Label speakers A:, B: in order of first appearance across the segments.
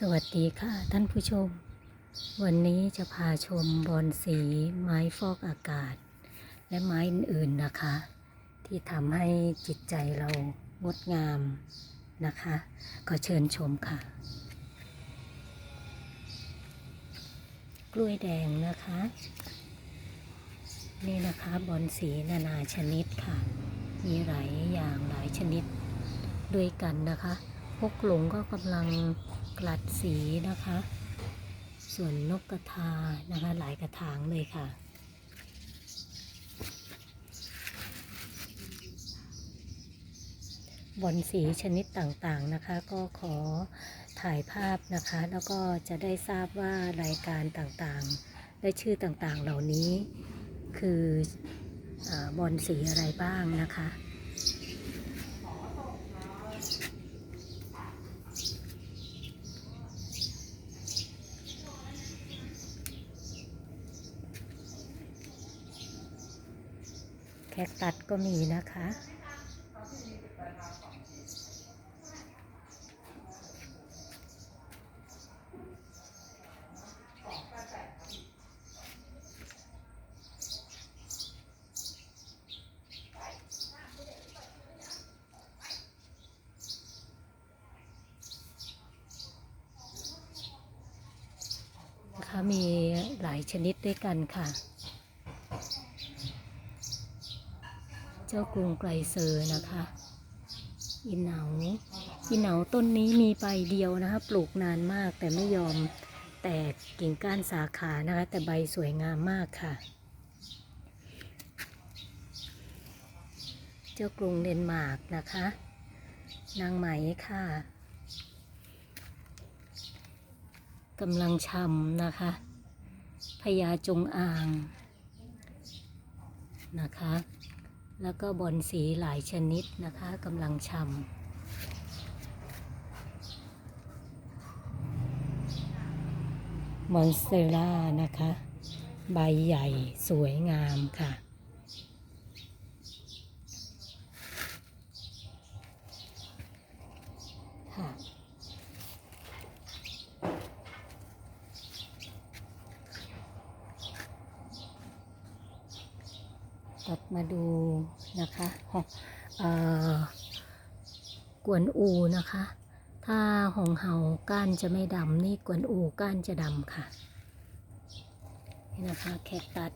A: สวัสดีค่ะท่านผู้ชม วันนี้จะพาชมบอนสีไม้ฟอกอากาศ และไม้อื่นๆนะคะ ที่ทำให้จิตใจเรางดงามนะคะ ก็เชิญชมค่ะ กล้วยแดงนะคะ นี่นะคะบอนสีนานาชนิดค่ะ มีหลายอย่างหลายชนิดด้วยกันนะคะพกหลงก็กำลัง กลัดสีนะคะ ส่วนนกกระทานะคะ หลายกระถางเลยค่ะ บอนสีชนิดต่างๆนะคะ ก็ขอถ่ายภาพนะคะ แล้วก็จะได้ทราบว่ารายการต่างๆ และชื่อต่างๆเหล่านี้ คืออบอนสีอะไรบ้างนะคะ แคคตัสก็มีนะคะนะคะ มีหลายชนิดด้วยกันค่ะ จ้ากรุงไกรเซอร์นะคะอินเหนาอินเหนาต้นนี้มีใบเดียวนะคะ ปลูกนานมากแต่ไม่ยอมแตกกิ่งก้านสาขานะคะ แต่ใบสวยงามมากค่ะ เจ้ากรุงเดนมาร์กนะคะ นางไหมค่ะกำลังชำนะคะพญาจงอางนะคะ แล้วก็บอนสีหลายชนิดนะคะกำลังชำมอนสเตล่านะคะ ใบใหญ่สวยงามค่ะ ตัดมาดูนะคะหอกเอ่อกวนอูนะคะ ถ้าหงเห่าก้านจะไม่ดำนี่กวนอูก้านจะดำค่ะ นี่นะคะแคคตัส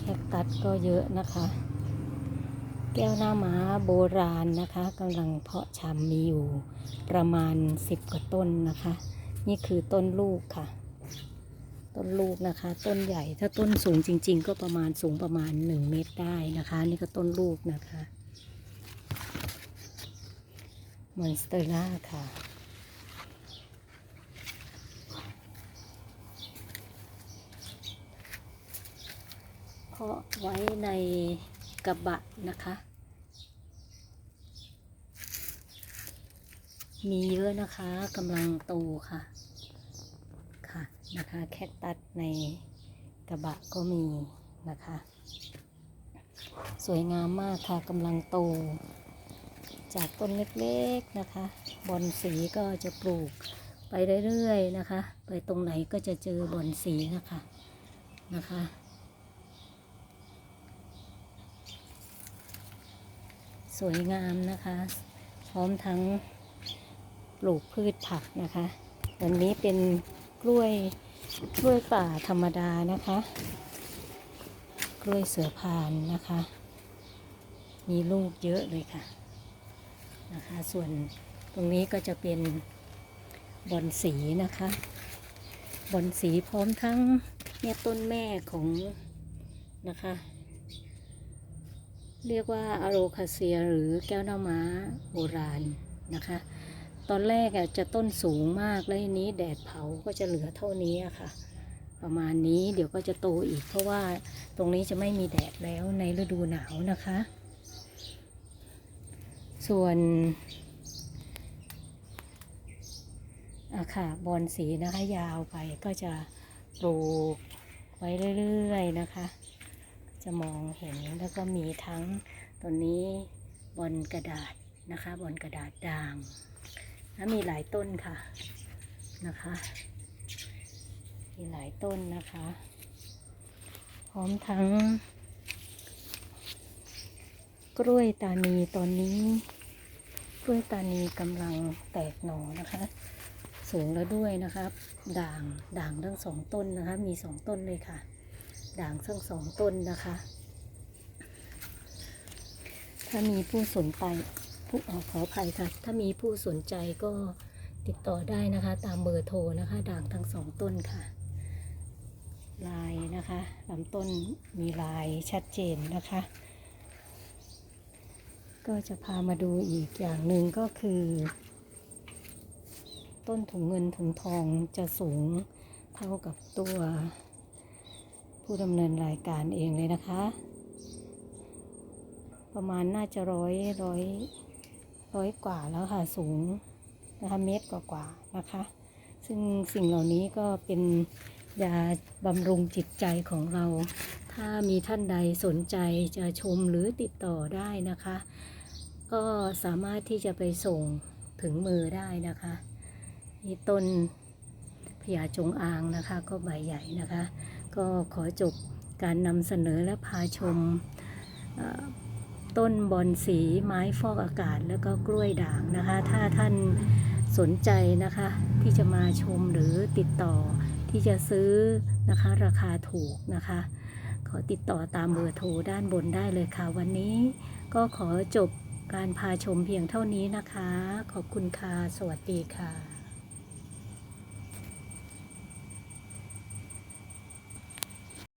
A: แคคตัสก็เยอะนะคะ แก้วหน้าม้าโบราณนะคะกำลังเพาะชำมีอยู่ประมาณ 10 กว่าต้นนะคะ นี่คือต้นลูกค่ะ ต้นลูกนะคะ ต้นใหญ่ถ้าต้นสูงจริง ๆ ก็ประมาณสูงประมาณ 1 เมตรได้นะคะ นี่ก็ต้นลูกนะคะมอนสเตอร่าค่ะเพาะไว้ใน กระบะนะคะ มีเยอะนะคะกำลังโตค่ะ ค่ะนะคะแคคตัสในกระบะก็มีนะคะ สวยงามมากค่ะกำลังโต จากต้นเล็กๆนะคะ บอนสีก็จะปลูกไปเรื่อยๆนะคะ ไปตรงไหนก็จะเจอบอนสีนะคะนะคะ สวยงามนะคะ พร้อมทั้งปลูกพืชผักนะคะวันนี้เป็นกล้วยกล้วยป่าธรรมดานะคะ กล้วยเสือพานนะคะ มีลูกเยอะเลยค่ะนะคะ ส่วนตรงนี้ก็จะเป็นบอนสีนะคะบอนสีพร้อมทั้งเนี่ยต้นแม่ของนะคะ เรียกว่าอะโรคาเซียหรือแก้วหน้าม้าโบราณนะคะ ตอนแรกอะจะต้นสูงมากแล้วทีนี้แดดเผาก็จะเหลือเท่านี้ค่ะ ประมาณนี้เดี๋ยวก็จะโตอีก เพราะว่าตรงนี้จะไม่มีแดดแล้วในฤดูหนาวนะคะ ส่วนอะค่ะบอลสีนะคะยาวไปก็จะปลูกไว้เรื่อยๆนะคะ จะมองเห็นแล้วก็มีทั้งตัวนี้บอลกระดาษนะคะบอลกระดาษด่างและมีหลายต้นค่ะนะคะ มีหลายต้นนะคะ พร้อมทั้ง กล้วยตานีตอนนี้ กล้วยตานีกำลังแตกหน่อนะคะ สูงแล้วด้วยนะครับ ด่างด่างทั้งสองต้นนะคะ มีสองต้นเลยค่ะ ด่างทั้งสองต้นนะคะ ถ้ามีผู้สนใจผู้ออกขออภัยค่ะ ถ้ามีผู้สนใจก็ติดต่อได้นะคะ ตามเบอร์โทรนะคะ ด่างทั้งสองต้นค่ะลายนะคะลำต้นมีลายชัดเจนนะคะ ก็จะพามาดูอีกอย่างหนึ่งก็คือ ต้นถุงเงินถุงทองจะสูงเท่ากับตัว ผู้ดำเนินรายการเองเลยนะคะ ประมาณน่าจะร้อยร้อยร้อยกว่าแล้วค่ะสูงนะคะเมตรกว่าๆนะคะ ซึ่งสิ่งเหล่านี้ก็เป็นยาบำรุงจิตใจของเรา ถ้ามีท่านใดสนใจจะชมหรือติดต่อได้นะคะ ก็สามารถที่จะไปส่งถึงมือได้นะคะนี่ต้นพญาจงอางนะคะ ก็ใบใหญ่นะคะ ก็ขอจบการนำเสนอและพาชมต้นบอนสีไม้ฟอกอากาศแล้วก็กล้วยด่างนะคะ ถ้าท่านสนใจนะคะที่จะมาชมหรือติดต่อที่จะซื้อนะคะราคาถูกนะคะ ขอติดต่อตามเบอร์โทรด้านบนได้เลยค่ะ วันนี้ก็ขอจบการพาชมเพียงเท่านี้นะคะ ขอบคุณค่ะ สวัสดีค่ะ